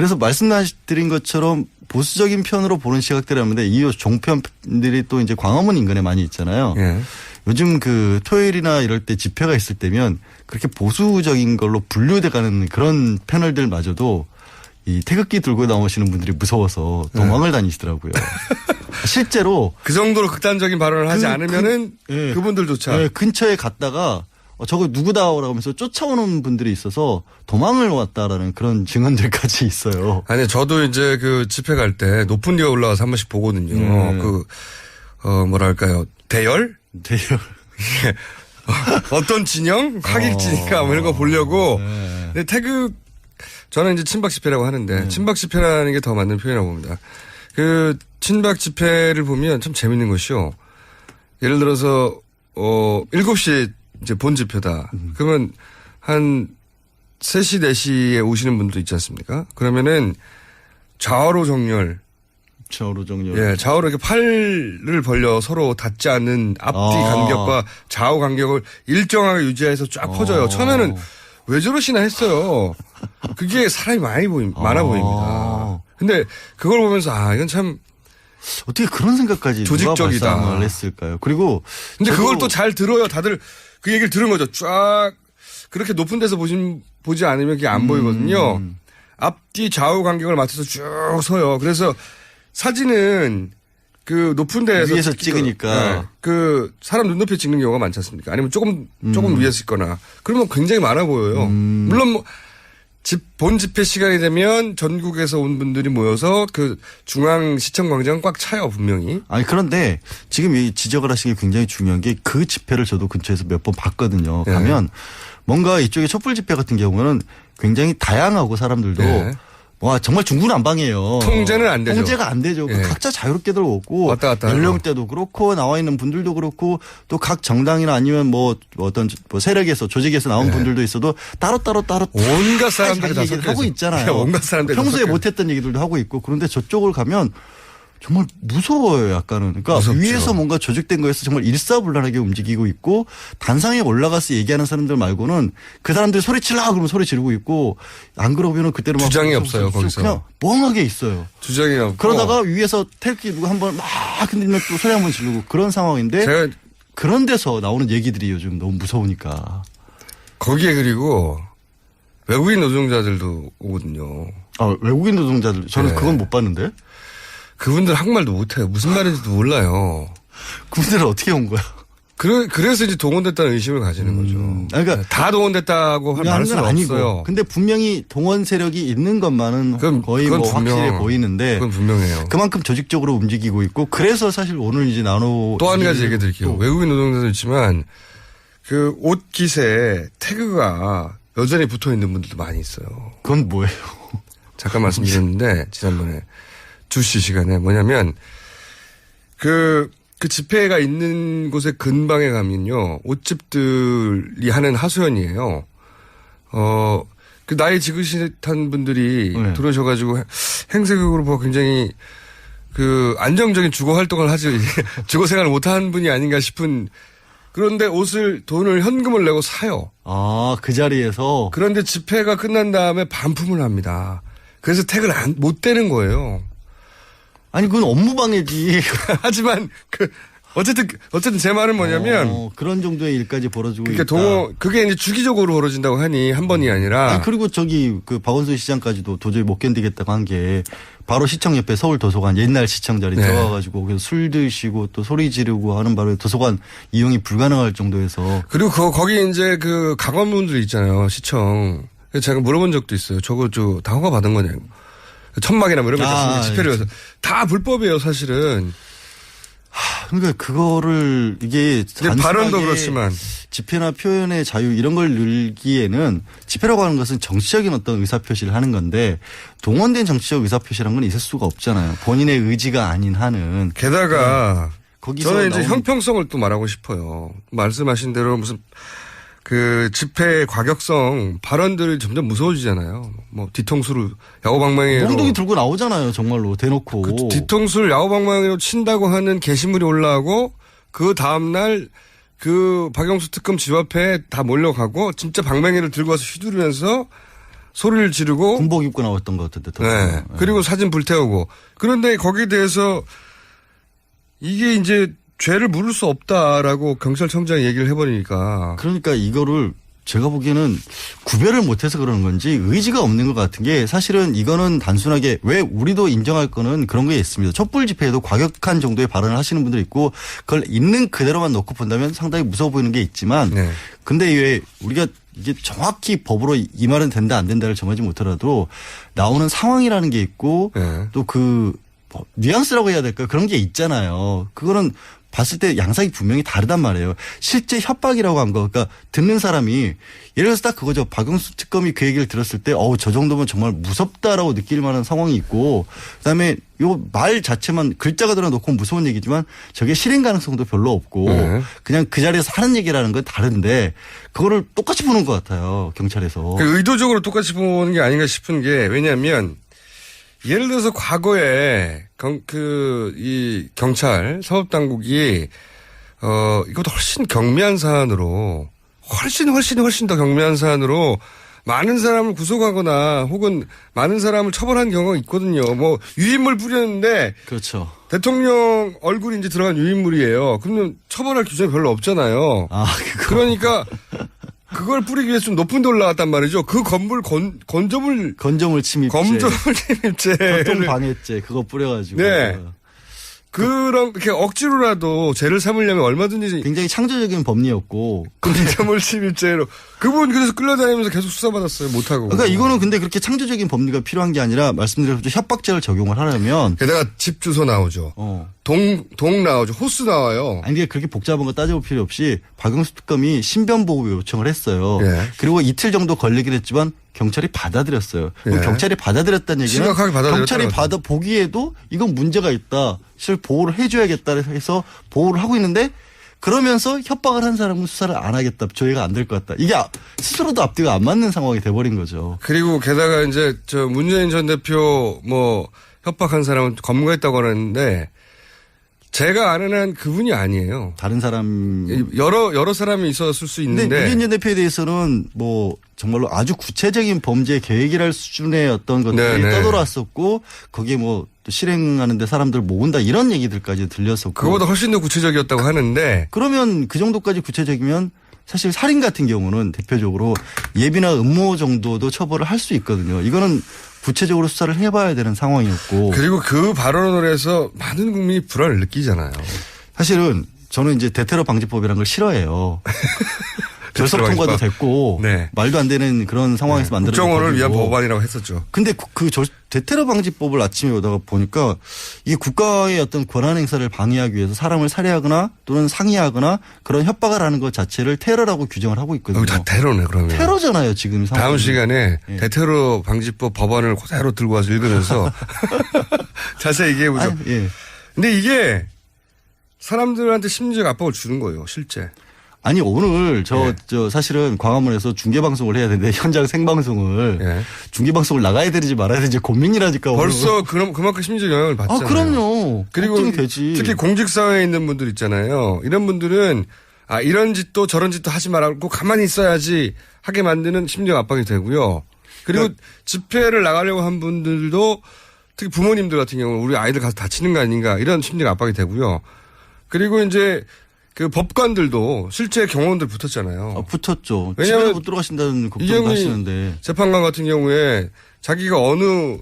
그래서 말씀드린 것처럼 보수적인 편으로 보는 시각들이 있는데 이 종편들이 또 이제 광화문 인근에 많이 있잖아요. 예. 요즘 그 토요일이나 이럴 때 집회가 있을 때면 그렇게 보수적인 걸로 분류돼 가는 그런 패널들마저도 이 태극기 들고 나오시는 분들이 무서워서 도망을 다니시더라고요. 실제로 그 정도로 극단적인 발언을 하지 그- 않으면은 그- 예. 그, 분들조차 네, 근처에 갔다가 어, 저거 누구다라고 하면서 쫓아오는 분들이 있어서 도망을 왔다라는 그런 증언들까지 있어요. 아니 저도 이제 그 집회 갈 때 높은 데가 올라가서 한 번씩 보거든요. 네. 그 어, 뭐랄까요 대열 대열. 어떤 진영 하객지니까 뭐 이런 거 보려고. 근데 태극 저는 이제 친박 집회라고 하는데 친박 집회라는 게 더 맞는 표현이라고 봅니다. 그 친박 집회를 보면 참 재밌는 것이요. 예를 들어서 어 7시에 이제 본 집회다. 그러면 한 3시 4시에 오시는 분도 있지 않습니까? 그러면은 좌우로 정렬 저로 정렬. 예, 좌우로 이렇게 팔을 벌려 서로 닿지 않는 앞뒤 아. 간격과 좌우 간격을 일정하게 유지해서 쫙 퍼져요. 어. 처음에는 왜 저러시나 했어요. 그게 사람이 많이 보임, 많아 아. 보입니다. 근데 그걸 보면서 아, 이건 참. 어떻게 그런 생각까지 조직적이다. 했을까요? 그리고 근데 그걸 또 잘 들어요. 다들 그 얘기를 들은 거죠. 쫙 그렇게 높은 데서 보신, 보지 않으면 그게 음. 안 보이거든요. 앞뒤 좌우 간격을 맞춰서 쭉 서요. 그래서 사진은 그 높은 데에서 위에서 찍- 찍으니까. 네. 그 사람 눈높이 찍는 경우가 많지 않습니까? 아니면 조금 조금 음. 위에서 있거나 그러면 굉장히 많아 보여요. 물론 뭐 집, 본 집회 시간이 되면 전국에서 온 분들이 모여서 그 중앙 시청 광장 꽉 차요, 분명히. 아니 그런데 지금 이 지적을 하신 게 굉장히 중요한 게 그 집회를 저도 근처에서 몇 번 봤거든요. 네. 가면 뭔가 이쪽에 촛불 집회 같은 경우는 굉장히 다양하고 사람들도 네. 와 정말 중구난방이에요. 통제는 안 되죠. 통제가 안 되죠. 그 예. 각자 자유롭게들 오고 왔다 갔다. 연령대도 그렇고 나와 있는 분들도 그렇고 또 각 정당이나 아니면 뭐 어떤 뭐 세력에서 조직에서 나온 네. 분들도 있어도 따로 따로 따로 온갖 사람들이 다 하고. 있잖아요. 온갖 사람들이 다 평소에 못했던 얘기들도 하고 있고 그런데 저쪽을 가면 정말 무서워요, 약간은. 그러니까 무섭죠. 위에서 뭔가 조직된 거에서 정말 일사불란하게 움직이고 있고 단상에 올라가서 얘기하는 사람들 말고는 그 사람들이 소리치려 그러면 소리 지르고 있고 안 그러면은 그때는 막 주장이 없어요, 거기서. 그냥 멍하게 있어요. 주장이 없고. 그러다가 위에서 태극기 누가 한번 막 흔들면 또 소리 한 번 지르고 그런 상황인데 제가 그런 데서 나오는 얘기들이 요즘 너무 무서우니까. 거기에 그리고 외국인 노동자들도 오거든요. 아, 외국인 노동자들 저는 네. 그건 못 봤는데. 그분들 한국말도 못해요. 무슨 말인지도 몰라요. 그분들은 어떻게 온 거야? 그래, 그래서 이제 동원됐다는 의심을 가지는 거죠. 아니, 그러니까 다 동원됐다고 말할 건 수는 아니고. 없어요. 근데 분명히 동원 세력이 있는 것만은 그건- 거의 그건 뭐 분명- 확실해 보이는데 그건 분명해요. 그만큼 조직적으로 움직이고 있고 그래서 사실 오늘 이제 나눠 또한 가지 얘기 드릴게요. 외국인 노동자도 있지만 그옷 깃에 태그가 여전히 붙어 있는 분들도 많이 있어요. 그건 뭐예요? 잠깐 말씀드렸는데 지난번에 주시 시간에 뭐냐면 그, 그 집회가 있는 곳의 근방에 가면요 옷집들이 하는 하소연이에요. 어, 그 나이 지긋한 분들이 네. 들어오셔가지고 행색으로 보고 굉장히 그 안정적인 주거 활동을 하지 주거 생활을 못하는 분이 아닌가 싶은 그런데 옷을 돈을 현금을 내고 사요. 아, 그 자리에서 그런데 집회가 끝난 다음에 반품을 합니다. 그래서 택을 안, 못 떼는 거예요. 아니 그건 업무 방해지. 하지만 그 어쨌든 어쨌든 제 말은 뭐냐면 어, 그런 정도의 일까지 벌어지고 그러니까 있다. 동호 그게 이제 주기적으로 벌어진다고 하니 한 번이 아니라 아니, 그리고 저기 그 박원순 시장까지도 도저히 못 견디겠다고 한 게 바로 시청 옆에 서울 도서관 옛날 시청 자리 네. 들어가가지고 거기서 술 드시고 또 소리 지르고 하는 바로 도서관 이용이 불가능할 정도에서 그리고 그 거기 이제 그 강원분들 있잖아요 시청 제가 물어본 적도 있어요. 저거 저다 허가 받은 거냐고 천막이나 뭐 이런 거 아. 집회를 위해서 다 불법이에요 사실은. 그러니까 그거를 이게 발언도 그렇지만 집회나 표현의 자유 이런 걸 늘기에는 집회라고 하는 것은 정치적인 어떤 의사 표시를 하는 건데 동원된 정치적 의사 표시라는 건 있을 수가 없잖아요. 본인의 의지가 아닌 한은 게다가 거기서 저는 이제 형평성을 또 말하고 싶어요. 말씀하신 대로 무슨 그 집회 과격성 발언들이 점점 무서워지잖아요. 뭐 뒤통수를 야구방망이로 몽둥이 들고 나오잖아요. 정말로 대놓고. 그 뒤통수를 야구방망이로 친다고 하는 게시물이 올라오고 그 다음 날 그 박영수 특검 집 앞에 다 몰려가고 진짜 방망이를 들고 와서 휘두르면서 소리를 지르고 군복 입고 나왔던 것 같은데. 네. 그리고 사진 불태우고. 그런데 거기에 대해서 이게 이제 죄를 물을 수 없다라고 경찰청장이 얘기를 해버리니까. 그러니까 이거를 제가 보기에는 구별을 못해서 그러는 건지 의지가 없는 것 같은 게 사실은 이거는 단순하게 왜 우리도 인정할 거는 그런 게 있습니다. 촛불 집회에도 과격한 정도의 발언을 하시는 분들이 있고 그걸 있는 그대로만 놓고 본다면 상당히 무서워 보이는 게 있지만 네. 근데 왜 우리가 이게 정확히 법으로 이 말은 된다 안 된다를 정하지 못하더라도 나오는 상황이라는 게 있고 네. 또그 뉘앙스라고 해야 될까 그런 게 있잖아요. 그거는 봤을 때 양상이 분명히 다르단 말이에요. 실제 협박이라고 한 거, 그러니까 듣는 사람이 예를 들어서 딱 그거죠. 박영수 특검이 그 얘기를 들었을 때, 어우 저 정도면 정말 무섭다라고 느낄 만한 상황이 있고, 그다음에 요 말 자체만 글자가 들어놓고 무서운 얘기지만 저게 실행 가능성도 별로 없고, 네. 그냥 그 자리에서 하는 얘기라는 건 다른데 그거를 똑같이 보는 것 같아요 경찰에서. 그 의도적으로 똑같이 보는 게 아닌가 싶은 게 왜냐하면 예를 들어서 과거에 경, 그, 이 경찰, 사법 당국이 어, 이것도 훨씬 경미한 사안으로 훨씬 훨씬 훨씬 더 경미한 사안으로 많은 사람을 구속하거나 혹은 많은 사람을 처벌한 경우가 있거든요. 뭐 유인물 뿌렸는데 그렇죠. 대통령 얼굴이 이제 들어간 유인물이에요. 그러면 처벌할 규정이 별로 없잖아요. 아 그거. 그러니까 그걸 뿌리기 위해서 좀 높은 데 올라갔단 말이죠. 그 건물 건, 건조물, 건조물 침입죄, 건조물 침입죄를 교통 방해죄 그거 뿌려가지고. 네. 그런, 이렇게 억지로라도 죄를 삼으려면 얼마든지 굉장히 창조적인 법리였고. 건조물 침입죄로. 그분 그래서 끌려다니면서 계속 수사받았어요. 못하고. 그러니까 이거는 근데 그렇게 창조적인 법리가 필요한 게 아니라 말씀드린 대로 협박죄를 적용을 하려면 게다가 집 주소 나오죠. 어. 동, 동 나오죠. 호수 나와요. 아니, 이게 그렇게 복잡한 거 따져볼 필요 없이 박영수 특검이 신변 보호 요청을 했어요. 예. 그리고 이틀 정도 걸리긴 했지만 경찰이 받아들였어요. 예. 경찰이 받아들였다는 얘기는 심각하게 경찰이. 받아 보기에도 이건 문제가 있다. 실 보호를 해줘야겠다 해서 보호를 하고 있는데 그러면서 협박을 한 사람은 수사를 안 하겠다. 조회가 안 될 것 같다. 이게 아- 스스로도 앞뒤가 안 맞는 상황이 돼버린 거죠. 그리고 게다가 이제 저 문재인 전 대표 뭐 협박한 사람은 검거했다고 하는데 제가 아는 한 그분이 아니에요. 다른 사람 여러 여러 사람이 있었을 수 있는데 전 대표에 대해서는 뭐 정말로 아주 구체적인 범죄 계획이랄 수준의 어떤 것들이 네, 네. 떠돌았었고 거기에 뭐또 실행하는데 사람들 모은다 이런 얘기들까지 들렸었고 그거보다 훨씬 더 구체적이었다고 하는데 그러면 그 정도까지 구체적이면 사실 살인 같은 경우는 대표적으로 예비나 음모 정도도 처벌을 할 수 있거든요. 이거는 구체적으로 수사를 해봐야 되는 상황이었고 그리고 그 발언을 해서 많은 국민이 불안을 느끼잖아요. 사실은 저는 이제 대테러 방지법이라는 걸 싫어해요. 결석 대테러 통과도. 됐고 네. 말도 안 되는 그런 상황에서 만들어진 국정원을 위한. 법안이라고 했었죠. 근데 그, 그 저, 대테러 방지법을 아침에 오다가 보니까 이게 국가의 어떤 권한 행사를 방해하기 위해서 사람을 살해하거나 또는 상해하거나 그런 협박을 하는 것 자체를 테러라고 규정을 하고 있거든요. 다 테러네 그러면. 테러잖아요 지금 상황. 다음 시간에 예. 대테러 방지법 법안을 그대로 들고 와서 읽으면서 자세히 얘기해 보죠. 예. 근데 이게 사람들한테 심리적 압박을 주는 거예요, 실제. 아니 오늘 저 예. 저 사실은 광화문에서 중계 방송을 해야 되는데 현장 생방송을 예. 중계 방송을 나가야 되는지 말아야 되는지 고민이라니까. 오늘. 벌써 그럼 그만큼 심리적 영향을 아 받잖아요. 그럼요. 그리고. 특히 공직 사회에 있는 분들 있잖아요. 이런 분들은 아 이런 짓도 저런 짓도 하지 말고 가만히 있어야지 하게 만드는 심리적 압박이 되고요. 그리고 그러니까 집회를 나가려고 한 분들도 특히 부모님들 같은 경우는 우리 아이들 가서 다치는 거 아닌가 이런 심리적 압박이 되고요. 그리고 이제 그 법관들도 실제 경호원들 붙었잖아요. 아, 붙었죠. 왜냐면 집에 못 들어가신다는 이경희 하시는데. 재판관 같은 경우에 자기가 어느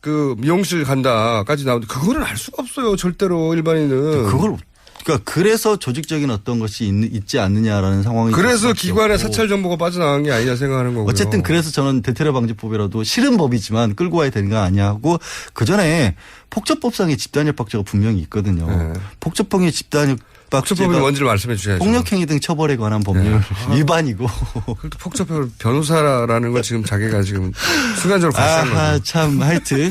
그 미용실 간다까지 나오는데 그거는 알 수가 없어요. 절대로 일반인은. 그걸 그러니까 그래서 조직적인 어떤 것이 있, 지 않느냐라는 상황이 그래서 기관의. 사찰 정보가 빠져나간 게 아니냐 생각하는 거고요. 어쨌든 그래서 저는 대테러 방지법이라도 싫은 법이지만 끌고 와야 되는 거 아니야 하고 그 전에 폭처법상의 집단협박죄가 분명히 있거든요. 네. 폭처법의 집단협박죄가 폭처법이 뭔지를 말씀해 주셔야죠. 폭력행위 등 처벌에 관한 법률 네. 위반이고. 폭처법 변호사라는 걸 지금 자기가 지금 순간적으로 발생한. 참 하여튼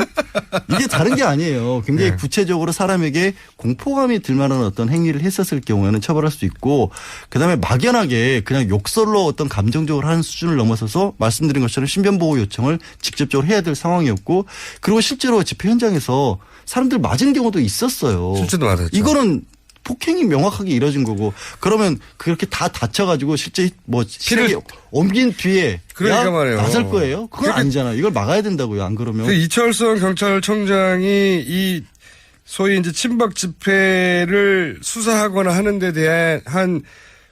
이게 다른 게 아니에요. 굉장히 네. 구체적으로 사람에게 공포감이 들 만한 어떤 행위를 했었을 경우에는 처벌할 수 있고 그다음에 막연하게 그냥 욕설로 어떤 감정적으로 하는 수준을 넘어서서 말씀드린 것처럼 신변보호 요청을 직접적으로 해야 될 상황이었고 그리고 실제로 집회 현장에서 사람들 맞은 경우도 있었어요. 실제도 맞았죠. 이거는 폭행이 명확하게 이뤄진 거고 그러면 그렇게 다 다쳐가지고 실제 뭐 실에 옮긴 뒤에 그러니까 야, 말이에요. 나설 거예요? 그건 그러니까- 아니잖아요. 이걸 막아야 된다고요. 안 그러면 그 이철성 경찰청장이 이 소위 이제 친박 집회를 수사하거나 하는 데 대한 한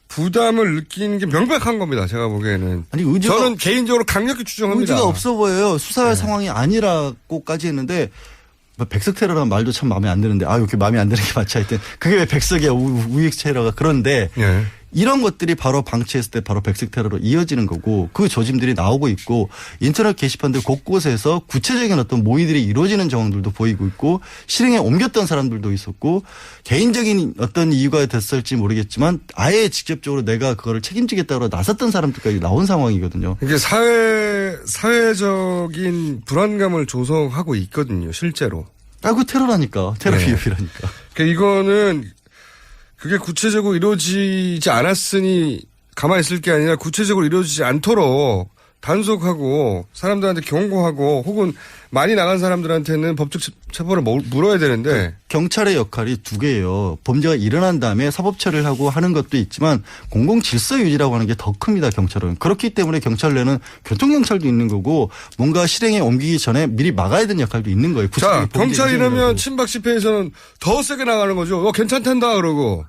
부담을 느끼는 게 명백한 겁니다. 제가 보기에는. 아니, 의지가- 저는 개인적으로 강력히 추정합니다. 의지가 없어 보여요. 수사할 네. 상황이 아니라고까지 했는데 뭐 백석 테러라는 말도 참 마음에 안 드는데 아 이렇게 마음에 안 드는 게 맞지 하여튼 그게 왜 백석이야 우- 우익 테러가 그런데 예. 이런 것들이 바로 방치했을 때 바로 백색 테러로 이어지는 거고 그 조짐들이 나오고 있고 인터넷 게시판들 곳곳에서 구체적인 어떤 모의들이 이루어지는 정황들도 보이고 있고 실행에 옮겼던 사람들도 있었고 개인적인 어떤 이유가 됐을지 모르겠지만 아예 직접적으로 내가 그거를 책임지겠다고 나섰던 사람들까지 나온 상황이거든요. 이게 사회, 사회적인 불안감을 조성하고 있거든요, 실제로. 아, 그 테러라니까. 테러 네. 비협이라니까. 그러니까 이거는 그게 구체적으로 이루어지지 않았으니 가만히 있을 게 아니라 구체적으로 이루어지지 않도록 단속하고 사람들한테 경고하고 혹은 많이 나간 사람들한테는 법적 처벌을 뭐- 물어야 되는데 경찰의 역할이 두 개예요. 범죄가 일어난 다음에 사법 처리를 하고 하는 것도 있지만 공공 질서 유지라고 하는 게 더 큽니다. 경찰은. 그렇기 때문에 경찰 내는 교통 경찰도 있는 거고 뭔가 실행에 옮기기 전에 미리 막아야 되는 역할도 있는 거예요. 자 경찰이라면. 친박 집회에서는 더 세게 나가는 거죠. 어, 괜찮단다 그러고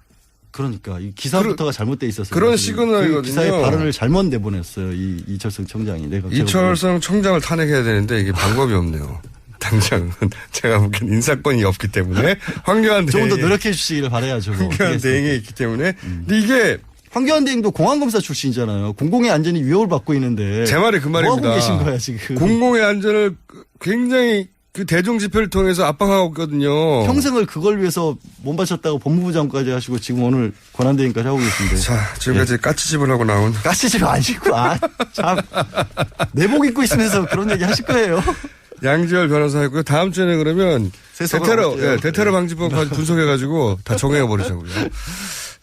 그러니까 이 기사부터가 잘못돼 있었어요. 그런. 시그널이거든요. 그 기사의 발언을 잘못 내보냈어요. 이 이철성 청장이. 내가 이철성 청장을 탄핵해야 되는데 이게 방법이 없네요. 당장은 제가 보기엔 인사권이 없기 때문에 황교안 조금 더 대행이 노력해 주시기를 바라야죠. 뭐. 황교안 대행이 있기 때문에 근데 이게 황교안 대행도 공안검사 출신이잖아요. 공공의 안전이 위협을 받고 있는데. 제 말이 그 말입니다. 뭐 하고 계신 거야 지금. 공공의 안전을 굉장히 그 대중 집회를 통해서 압박하고 있거든요. 평생을 그걸 위해서 몸 바쳤다고 법무부 장까지 하시고 지금 오늘 권한대행까지 하고 계신데. 자, 지금까지 까치집을 하고 나온 가시집 안 신고 아, 참 내복 입고 있으면서 그런 얘기 하실 거예요. 양지열 변호사였고요. 다음 주에는 그러면 대테러. 예, 대테러 네. 방지법 분석해가지고 다 정해버리자고요.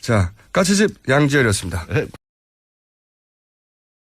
자, 까치집 양지열이었습니다.